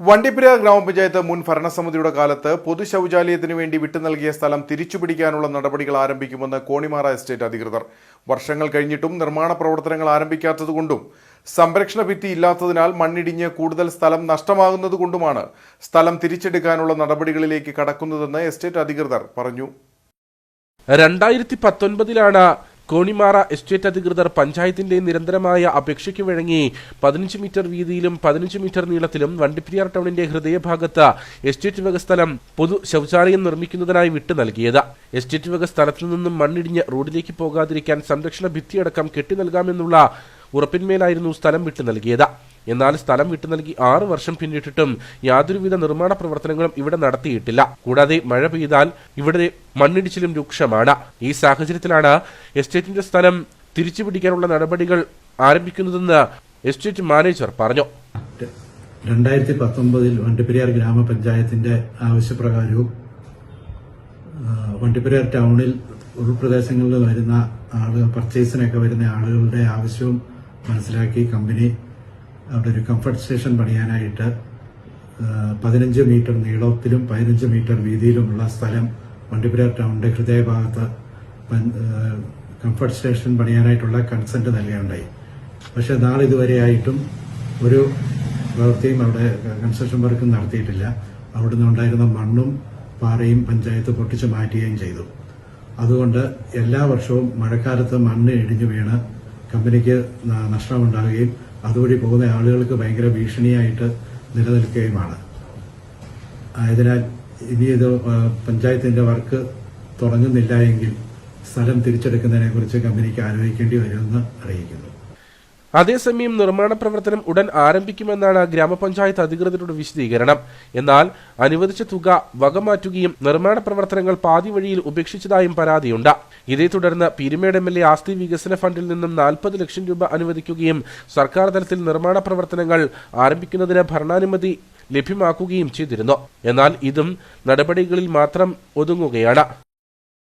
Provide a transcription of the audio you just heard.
വണ്ടിപ്പെരിയ ഗ്രാമപഞ്ചായത്ത് മുൻ ഭരണസമിതിയുടെ കാലത്ത് പൊതു ശൗചാലയത്തിന് വേണ്ടി വിട്ടു നൽകിയ സ്ഥലം തിരിച്ചുപിടിക്കാനുള്ള നടപടികൾ ആരംഭിക്കുമെന്ന് കോണിമാറ എസ്റ്റേറ്റ് അധികൃതർ. വർഷങ്ങൾ കഴിഞ്ഞിട്ടും നിർമ്മാണ പ്രവർത്തനങ്ങൾ ആരംഭിക്കാത്തതുകൊണ്ടും സംരക്ഷണ ഭിത്തി ഇല്ലാത്തതിനാൽ മണ്ണിടിഞ്ഞ് കൂടുതൽ സ്ഥലം നഷ്ടമാകുന്നതുകൊണ്ടുമാണ് സ്ഥലം തിരിച്ചെടുക്കാനുള്ള നടപടികളിലേക്ക് കടക്കുന്നതെന്ന് എസ്റ്റേറ്റ് അധികൃതർ പറഞ്ഞു. രണ്ടായിരത്തി പത്തൊൻപതിലാണ് കോണിമാറ എസ്റ്റേറ്റ് അധികൃതർ പഞ്ചായത്തിന്റെ നിരന്തരമായ അപേക്ഷയ്ക്ക് വഴങ്ങി പതിനഞ്ച് മീറ്റർ വീതിയിലും പതിനഞ്ച് മീറ്റർ നീളത്തിലും വണ്ടിപ്പെരിയാർ ടൗണിന്റെ ഹൃദയഭാഗത്ത് എസ്റ്റേറ്റ് വക സ്ഥലം പൊതു ശൗചാലയം നിർമ്മിക്കുന്നതിനായി വിട്ടു നൽകിയത്. എസ്റ്റേറ്റ് വക സ്ഥലത്തു നിന്നും മണ്ണിടിഞ്ഞ് റോഡിലേക്ക് പോകാതിരിക്കാൻ സംരക്ഷണ ഭിത്തിയടക്കം കെട്ടി നൽകാമെന്നുള്ള ഉറപ്പിന്മേലായിരുന്നു സ്ഥലം വിട്ടു നൽകിയത്. എന്നാൽ സ്ഥലം വിട്ടു നൽകി ആറു വർഷം പിന്നിട്ടിട്ടും യാതൊരുവിധ നിർമ്മാണ പ്രവർത്തനങ്ങളും ഇവിടെ നടത്തിയിട്ടില്ല. കൂടാതെ മഴ പെയ്താൽ ഇവിടെ മണ്ണിടിച്ചിലും രൂക്ഷമാണ്. ഈ സാഹചര്യത്തിലാണ് എസ്റ്റേറ്റിന്റെ സ്ഥലം തിരിച്ചുപിടിക്കാനുള്ള നടപടികൾ ആരംഭിക്കുന്നതെന്ന് എസ്റ്റേറ്റ് മാനേജർ പറഞ്ഞു. രണ്ടായിരത്തി പത്തൊമ്പതിൽ വണ്ടിപ്പെരിയാർ ഗ്രാമപഞ്ചായത്തിന്റെ ആവശ്യപ്രകാരവും വണ്ടിപ്പെരിയാർ ടൗണിൽ ഉൾപ്രദേശങ്ങളിൽ വരുന്ന ആളുകൾ പർച്ചേസിനൊക്കെ വരുന്ന ആളുകളുടെ ആവശ്യവും മനസ്സിലാക്കി കമ്പനി അവിടെ ഒരു കംഫർട്ട് സ്റ്റേഷൻ പണിയാനായിട്ട് പതിനഞ്ച് മീറ്റർ നീളത്തിലും പതിനഞ്ച് മീറ്റർ വീതിയിലുമുള്ള സ്ഥലം വണ്ടിപ്പുര ടൗണിന്റെ ഹൃദയഭാഗത്ത് കംഫർട്ട് സ്റ്റേഷൻ പണിയാനായിട്ടുള്ള കൺസെന്റ് നൽകുകയുണ്ടായി പക്ഷെ നാളിതുവരെയായിട്ടും ഒരു പ്രവൃത്തിയും അവിടെ കൺസ്ട്രക്ഷൻ വർക്കും നടത്തിയിട്ടില്ല. അവിടുന്ന് ഉണ്ടായിരുന്ന മണ്ണും പാറയും പഞ്ചായത്ത് പൊട്ടിച്ചു മാറ്റുകയും ചെയ്തു. അതുകൊണ്ട് എല്ലാ വർഷവും മഴക്കാലത്ത് മണ്ണ് ഇടിഞ്ഞു വീണ് കമ്പനിക്ക് നഷ്ടമുണ്ടാകുകയും അതുവഴി പോകുന്ന ആളുകൾക്ക് ഭയങ്കര ഭീഷണിയായിട്ട് നിലനിൽക്കുകയുമാണ്. ആയതിനാൽ ഇനി ഇത് പഞ്ചായത്തിന്റെ വർക്ക് തുടങ്ങുന്നില്ല എങ്കിൽ സ്ഥലം തിരിച്ചെടുക്കുന്നതിനെ കുറിച്ച് കമ്പനിക്ക് ആലോചിക്കേണ്ടി വരുമെന്ന് അറിയിക്കുന്നു. അതേസമയം നിർമ്മാണ പ്രവർത്തനം ഉടൻ ആരംഭിക്കുമെന്നാണ് ഗ്രാമപഞ്ചായത്ത് അധികൃതരുടെ വിശദീകരണം. എന്നാൽ അനുവദിച്ച തുക വകമാറ്റുകയും നിർമ്മാണ പ്രവർത്തനങ്ങൾ പാതി വഴിയിൽ ഉപേക്ഷിച്ചതായും പരാതിയുണ്ട്. ഇതേ തുടർന്ന് പീരുമേട് എം എൽ എ ആസ്തി വികസന ഫണ്ടിൽ നിന്നും നാൽപ്പത് ലക്ഷം രൂപ അനുവദിക്കുകയും സർക്കാർ തലത്തിൽ നിർമ്മാണ പ്രവർത്തനങ്ങൾ ആരംഭിക്കുന്നതിന് ഭരണാനുമതി ലഭ്യമാക്കുകയും ചെയ്തിരുന്നു. എന്നാൽ ഇതും നടപടികളിൽ മാത്രം ഒതുങ്ങുകയാണ്.